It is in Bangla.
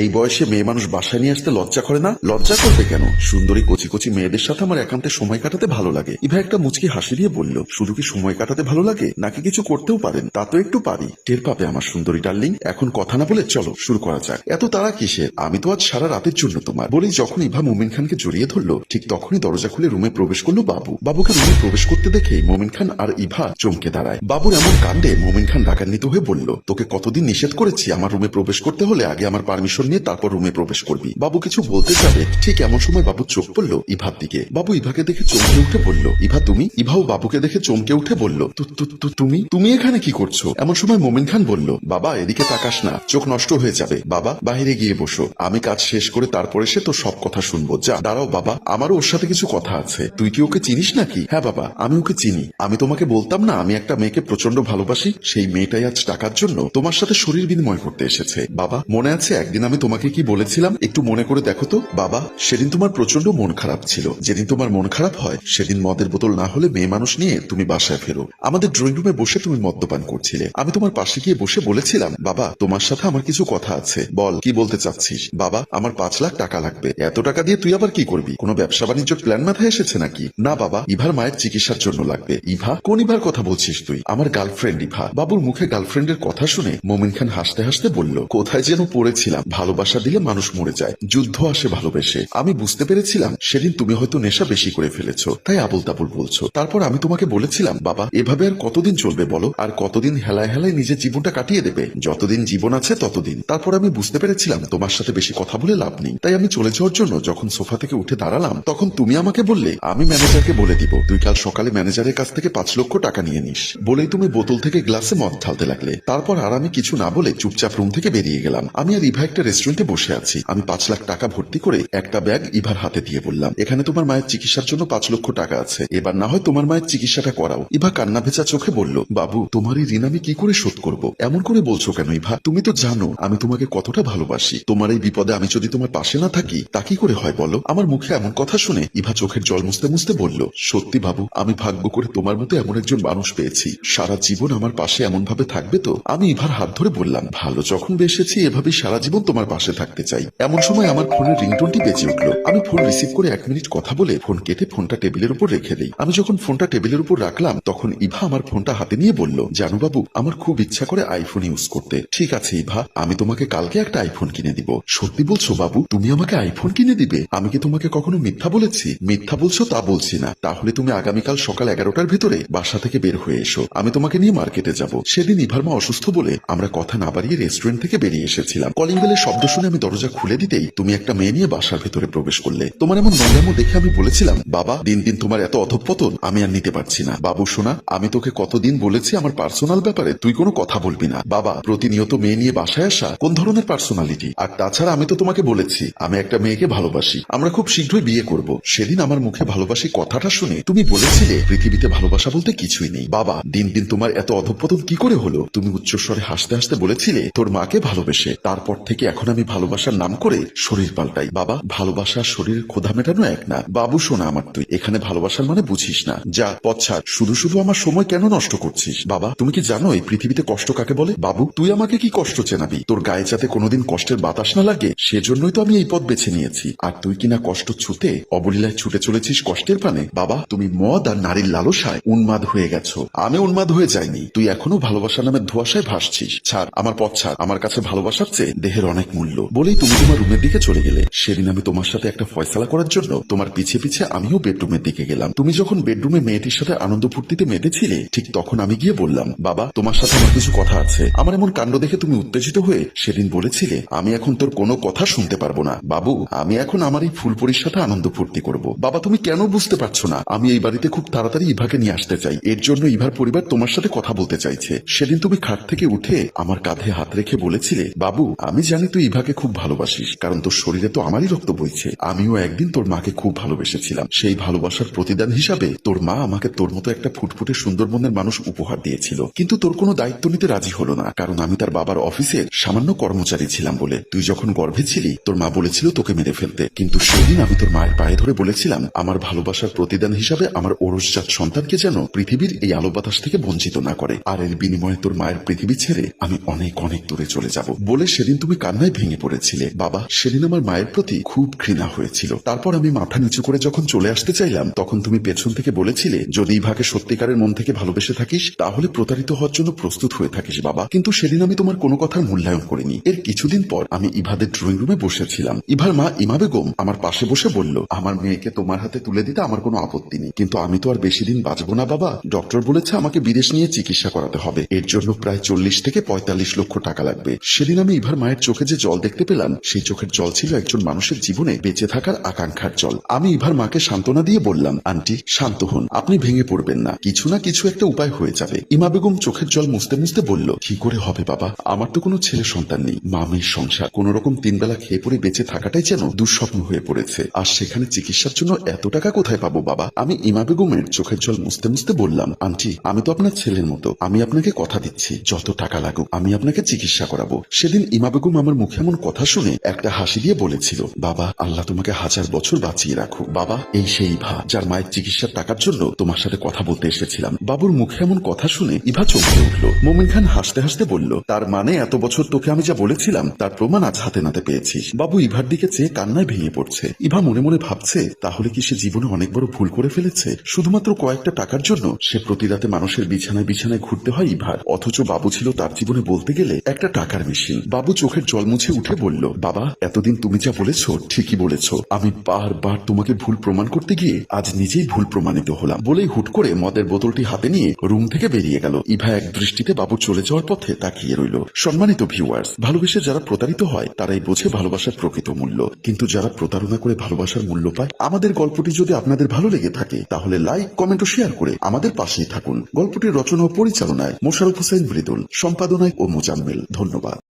এই বয়সে মেয়ে মানুষ বাসায় নিয়ে আসতে লজ্জা করে না? লজ্জা করবে কেন? সুন্দরী, কচি কচি মেয়েদের সাথে আমার একান্তে সময় কাটাতে ভালো লাগে। ইভা একটা মুচকি হাসি দিয়ে বলল, শুধু কি সময় কাটাতে ভালো লাগে? নাকি কিছু করতেও পারেন? তা তো একটু পারি। টের পাবে আমার সুন্দরী ডার্লিং। এখন কথা না বলে চলো, শুরু করা যাক। এত তারা কিসের? আমি তো আজ সারা রাতের জন্য তোমার। বলেই যখন ইভা মোমিন খানকে জড়িয়ে ধরলো, ঠিক তখনই দরজা খুলে রুমে প্রবেশ করল বাবু। বাবুকে রুমে প্রবেশ করতে দেখে মোমিন খান আর ইভা চমকে দাঁড়ায়। বাবুর এমন কাণ্ডে মোমিন খান রাগান্বিত হয়ে বলল, তোকে কতদিন নিষেধ করেছি? আমার রুমে প্রবেশ করতে হলে আগে আমার পারমিশন নিয়ে তারপর রুমে প্রবেশ করবি। বাবু কিছু বলতে যাবে। ঠিক এমন সময় বাবু চোখ পড়ল ইভার দিকে। বাবু ইভাকে দেখে চমকে উঠে বলল, ইভা, তুমি? ইভাও বাবুকে দেখে চমকে উঠে বলল, "তু- তু- তু- তুমি? তুমি এখানে কি করছ? এমন সময় মোমিন খান বলল, বাবা, এদিকে তাকাস না। চোখ নষ্ট হয়ে যাবে। বাবা, বাইরে গিয়ে বসো। আমি কাজ শেষ করে তারপরে সে তো সব কথা শুনব। যা, দাঁড়াও বাবা। আমারও ওর সাথে কিছু কথা আছে। তুই কি ওকে চিনিস নাকি? হ্যাঁ বাবা, আমি ওকে চিনি। আমি তোমাকে বলতাম না, আমি একটা মেয়েকে প্রচণ্ড ভালোবাসি। সেই মেয়েটাই আজ টাকার জন্য তোমার সাথে শরীর বিনিময় করতে এসেছে। বাবা, মনে আছে একদিন আমি তোমাকে কি বলেছিলাম? একটু মনে করে দেখো তো। বাবা, সেদিন তোমার প্রচণ্ড মন খারাপ ছিল। যেদিন তোমার মন খারাপ হয়, সেদিন মদের বোতল না হলে মেয়ে মানুষ নিয়ে তুমি বাসায় ফেরো। আমাদের ড্রয়িং রুমে বসে তুমি মদ্যপান করছিলে। আমি তোমার পাশে গিয়ে বসে বলেছিলাম, বাবা, তোমার সাথে আমার কিছু কথা আছে। বল, কি বলতে চাচ্ছিস? বাবা, আমার পাঁচ লাখ টাকা লাগবে। এত টাকা দিয়ে তুই আবার কি করবি? কোনো ব্যবসা বাণিজ্য প্ল্যান মাথায় এসেছে নাকি? না, বাবা, ইভার মায়ের চিকিৎসার জন্য লাগবে। ইভা, কোন ইভার কথা বলছিস তুই? আমার গার্লফ্রেন্ড ইভা। বাবুর মুখে গার্লফ্রেন্ডের কথা শুনে মোমিন খান হাসতে হাসতে বলল, কোথায় যেন পড়েছিলাম। ভালোবাসা দিলে মানুষ মরে যায়, যুদ্ধ আসে ভালোবেসে। আমি বুঝতে পেরেছিলাম, সেদিন তুমি হয়তো নেশা বেশি করে ফেলেছো, তাই আবুল তাবুল বলছো। তারপর আমি তোমাকে বলেছিলাম, বাবা, এভাবে আর কতদিন চলবে বলো? আর কতদিন হেলায় হেলায় নিজের জীবনটা কাটিয়ে দেবে? যতদিন জীবন আছে, ততদিন। তারপর আমি বুঝতে পেরেছিলাম, তোমার সাথে বেশি কথা বলে লাভ নেই। তাই আমি চলে যাওয়ার জন্য যখন সোফা থেকে উঠে দাঁড়ালাম, তখন তুমি আমাকে বললে, আমি ম্যানেজারকে বলে দিব, তুই কাল সকালে ম্যানেজারের কাছ থেকে পাঁচ লক্ষ টাকা নিয়ে নিস। বলেই তুমি বোতল থেকে গ্লাসে মদ ঢালতে লাগলে। তারপর আর আমি কিছু না বলে চুপচাপ রুম থেকে বেরিয়ে গেলাম। আমি আর ইভা একটা রেস্টুরেন্টে বসে আছি। আমি পাঁচ লাখ টাকা ভর্তি করে একটা ব্যাগ ইভার হাতে দিয়ে বললাম, এখানে তোমার মায়ের চিকিৎসার জন্য পাঁচ লক্ষ টাকা আছে। এবার না হয় তোমার মায়ের চিকিৎসাটা করাও। ইভা কান্না ভেজা চোখে বলল, বাবু, তোমার এই ঋণ আমি কি করে শোধ করব? এমন করে বলছো কেন ইভা? তুমি তো জানো, আমি তোমাকে কতটা ভালোবাসি। তোমার এই বিপদে আমি যদি তোমার পাশে না থাকি, তা কি করে হয় বলো? আমার মুখে এমন কথা শুনে ইভা চোখের জল মুছতে মুছতে বলল, সত্যি বাবু, আমি ভাগ্য করে তোমার মতো এমন একজন মানুষ পেয়েছি। সারা জীবন আমার পাশে এমন ভাবে থাকবে তো? আমি ইভার হাত ধরে বললাম, ভালো যখন বেসেছি এভাবে সারা জীবন তোমার পাশে থাকতে চাই। এমন সময় আমার ফোনের রিংটোনটি বেজে উঠল। আমি ফোন রিসিভ করে এক মিনিট কথা বলে ফোন কেটে ফোনটা টেবিলের উপর রেখে দিই। আমি যখন ফোনটা টেবিলের উপর রাখলাম, তখন ইভা আমার ফোনটা হাতে নিয়ে বলল জানো বাবু আমার খুব ইচ্ছা করে আইফোন ইউজ করতে। ঠিক আছে ইভা, আমি তোমাকে কালকে একটা আইফোন কিনে দিব। সত্যি বলছো বাবু, তুমি আমাকে আইফোন কিনে দিবে? আমি কি তোমাকে কখনো মিথ্যা বলেছি? মিথ্যা বলছো তা বলছি না। তাহলে তুমি আগামীকাল সকাল এগারোটার ভিতরে বাসা থেকে বের হয়ে এসো। আমি তোমাকে নিয়ে মার্কেটে যাব। সেদিন ইভার মা অসুস্থ বলে আমরা কথা না বাড়িয়ে রেস্টুরেন্ট থেকে বেরিয়ে এসেছিলাম। কলিং বেলের শব্দ শুনে আমি দরজা খুলে দিতেই তুমি একটা মেয়ে নিয়ে বাসার ভেতরে প্রবেশ করলে। তোমার এমন নোংরামো দেখে আমি বলেছিলাম, বাবা, দিন দিন তোমার এত অধঃপতন, আমি আর নিতে পারছি না। বাবু, শোনা, আমি তোকে কতদিন বলেছি আমার পার্সোনাল ব্যাপারে তুই কোনো কথা বলবি না। বাবা, প্রতিনিয়ত মেয়ে নিয়ে বাসায় আসা কোন ধরনের পার্সোনালিটি? আর তাছাড়া আমি তো তোমাকে বলেছি, আমি একটা মেয়েকে ভালোবাসি। আমরা খুব শীঘ্রই বিয়ে করব। সেদিন আমার মুখে ভালোবাসি কথাটা শুনে তুমি বলেছিলে, পৃথিবীতে ভালোবাসা বলতে কিছুই নেই। বাবা, দিন দিন তোমার এত অধঃপতন কি করে হলো? তুমি উচ্চস্বরে হাসতে হাসতে বলেছিলে, তোর মাকে ভালোবেসে, তারপর থেকে এখন আমি ভালোবাসার নাম করে শরীর পাল্টাই। বাবা, ভালোবাসা শরীর ক্ষোধা মেটানো এক না। বাবু, শোনা আমার তুই। এখানে ভালোবাসার মানে বুঝিস না। যা পচ্ছাদ শুধু শুধু আমার সময় কেন নষ্ট করছিস? বাবা, তুমি কি জানো এই পৃথিবীতে কষ্ট কাকে বলে? বাবু, তুই আমাকে কি কষ্ট চেনাবি? তোর গায়ে যাতে কোনোদিন কষ্টের বাতাস না লাগে, সেজন্যই তো আমি এই পথ বেছে নিয়েছি। আর তুই কিনা কষ্ট ছুতে, অবলীলায় ছুটে চলেছিস কষ্টের পানে? বাবা, তুমি মদ আর নারীর লালসায় উন্মাদ হয়ে গেছো। আমি উন্মাদ হয়ে যাইনি। তুই এখনও ভালোবাসা নামের ধোয়াশায় ভাসছিস। ছাড়, আমার পথ ছাড়। আমার কাছে ভালোবাসার চেয়ে দেহের অনেক মূল্য। বলেই তুমি তোমার রুমের দিকে চলে গেলে। সেদিন আমি তোমার সাথে একটা ফয়সালা করার জন্য তোমার পিছে পিছে আমিও বেডরুমের দিকে গেলাম। তুমি যখন বেডরুমে মেয়েটির সাথে আনন্দ ফুর্তিতে মেতেছিলে, ঠিক তখন আমি গিয়ে বললাম, বাবা, তোমার সাথে আমার কিছু কথা আছে। আমার এমন কাণ্ড দেখে তুমি উত্তেজিত হয়ে সেদিন বলেছিলে, আমি এখন তোর কোনো কথা শুনতে পারব না। বাবু, আমি এখন আমার এই ফুলপরির সাথে আনন্দ ফুর্তি করব। বাবা, তুমি কেন বুঝতে পারছ না? আমি এই বাড়িতে খুব তাড়াতাড়ি ইভাকে নিয়ে আসতে চাই। এর জন্য ইভার পরিবার তোমার সাথে কথা বলতে চাইছে। সেদিন তুমি খাট থেকে উঠে আমার কাঁধে হাত রেখে বলেছিলে, বাবু, আমি জানি তুই ইভাকে খুব ভালোবাসিস, কারণ তোর শরীরে তো আমারই রক্ত বইছে। আমিও একদিন তোর মাকে খুব ভালোবেসেছিলাম। সেই ভালোবাসার প্রতিদান হিসাবে তোর মা আমাকে তোর মতো একটা ফুটফুটে সুন্দর মনের মানুষ উপহার দিয়েছিল। কিন্তু তোর কোনো দায়িত্ব নিতে রাজি হলো না, কারণ আমি তার বাবার অফিসের সামান্য কর্মচারী ছিলাম বলে। তুই যখন গর্ভে ছিলি, তোর মা বলেছিল তোকে মেরে ফেলতে। কিন্তু সেদিন আমি তোর মায়ের পায়ে ধরে বলেছিলাম, আমার ভালোবাসার প্রতিদান হিসাবে আমার ওরসজাত সন্তানকে যেন পৃথিবীর এই আলো বাতাস থেকে বঞ্চিত না করে। আর এর বিনিময়ে তোর মায়ের পৃথিবী ছেড়ে আমি অনেক অনেক দূরে চলে যাব। বলে সেদিন তুমি কান্নায় কান্নায় ভেঙে পড়েছিলে। বাবা, সেদিন আমার মায়ের প্রতি খুব ঘৃণা হয়েছিল। তারপর আমি মাথা নিচু করে যখন চলে আসতে চাইলাম, তখন তুমি পেছন থেকে বলেছিলে, যদি ইভাকে সত্যিকারের মন থেকে ভালোবেসে থাকিস, তাহলে প্রতারিত হওয়ার জন্য প্রস্তুত হয়ে থাকিস, বাবা। কিন্তু সেদিন আমি তোমার কোনো কথার মূল্যায়ন করিনি। এর কিছুদিন পর আমি ইভাদের ড্রয়িং রুমে বসেছিলাম। ইভার মা ইমা বেগম আমার পাশে বসে বলল, আমার মেয়েকে তোমার হাতে তুলে দিতে আমার কোনো আপত্তি নেই। কিন্তু আমি তো আর বেশি দিন বাঁচবো না, বাবা। ডক্টর বলেছে আমাকে বিদেশ নিয়ে চিকিৎসা করাতে হবে। এর জন্য প্রায় চল্লিশ থেকে পঁয়তাল্লিশ লক্ষ টাকা লাগবে। সেদিন আমি ইভার মায়ের চোখে যে জল দেখতে পেলাম, সেই চোখের জল ছিল একজন মানুষের জীবনে বেঁচে থাকার আকাঙ্ক্ষার জল। আমি ইভার মাকে সান্ত্বনা দিয়ে বললাম, আন্টি, শান্ত হন, আপনি ভেঙে পড়বেন না। কিছু না কিছু একটা উপায় হয়ে যাবে। ইমা বেগম চোখের জল মুছতে মুছতে বলল, কি করে হবে বাবা? আমার তো কোনো ছেলে সন্তান নেই মামের সংসার। কোন রকম তিন বেলা খেয়ে পড়ে বেঁচে থাকাটাই যেন দুঃস্বপ্ন হয়ে পড়েছে। আর সেখানে চিকিৎসার জন্য এত টাকা কোথায় পাবো বাবা? আমি ইমা বেগমের চোখের জল মুছতে মুছতে বললাম, আন্টি, আমি তো আপনার ছেলের মতো। আমি আপনাকে কথা দিচ্ছি, যত টাকা লাগুক, আমি আপনাকে চিকিৎসা করাবো। সেদিন ইমা বেগম আমার মুখে এমন কথা শুনে একটা হাসি দিয়ে বলেছিল, বাবা, আল্লাহ তোমাকে হাজার বছর বাঁচিয়ে রাখুক। বাবা, এই সেই ভা যার মায়ের চিকিৎসার টাকার জন্য তোমার সাথে কথা বলতে এসেছিলাম। বাবুর মুখে এমন কথা শুনে ইভা চমকে উঠল। মোমিন খান হাসতে হাসতে বলল, তার মানে এত বছর তোকে আমি যা বলেছিলাম, তার প্রমাণ আজ হাতে নাতে পেয়েছিস। বাবু ইভার দিকে চেয়ে কান্নায় ভেঙে পড়ছে। ইভা মনে মনে ভাবছে, তাহলে কি সে জীবনে অনেক বড় ভুল করে ফেলেছে? শুধুমাত্র কয়েকটা টাকার জন্য সে প্রতি রাতে মানুষের বিছানায় বিছানায় ঘুরতে হয় ইভার। অথচ বাবু ছিল তার জীবনে বলতে গেলে একটা টাকার মেশিন। বাবু চোখের জল মুছে উঠে বলল, বাবা, এতদিন তুমি যা বলেছ ঠিকই বলেছ। আমি বারবার তোমাকে ভুল প্রমাণ করতে গিয়ে আজ নিজেই ভুল প্রমাণিত হলাম। বলেই হুট করে মদের বোতলটি হাতে নিয়ে রুম থেকে বেরিয়ে গেল। ইভা এক দৃষ্টিতে বাবু চলে যাওয়ার পথে তাকিয়ে রইল। সম্মানিত ভিউয়ার্স, ভালোবেসে যারা প্রতারিত হয়, তারাই বোঝে ভালোবাসার প্রকৃত মূল্য। কিন্তু যারা প্রতারণা করে ভালোবাসার মূল্য পায়, আমাদের গল্পটি যদি আপনাদের ভালো লেগে থাকে, তাহলে লাইক, কমেন্ট ও শেয়ার করে আমাদের পাশেই থাকুন। গল্পটির রচনা ও পরিচালনায় মোশারফ হোসেন মৃদুল, সম্পাদনায় ও মোজাম্মেল। ধন্যবাদ।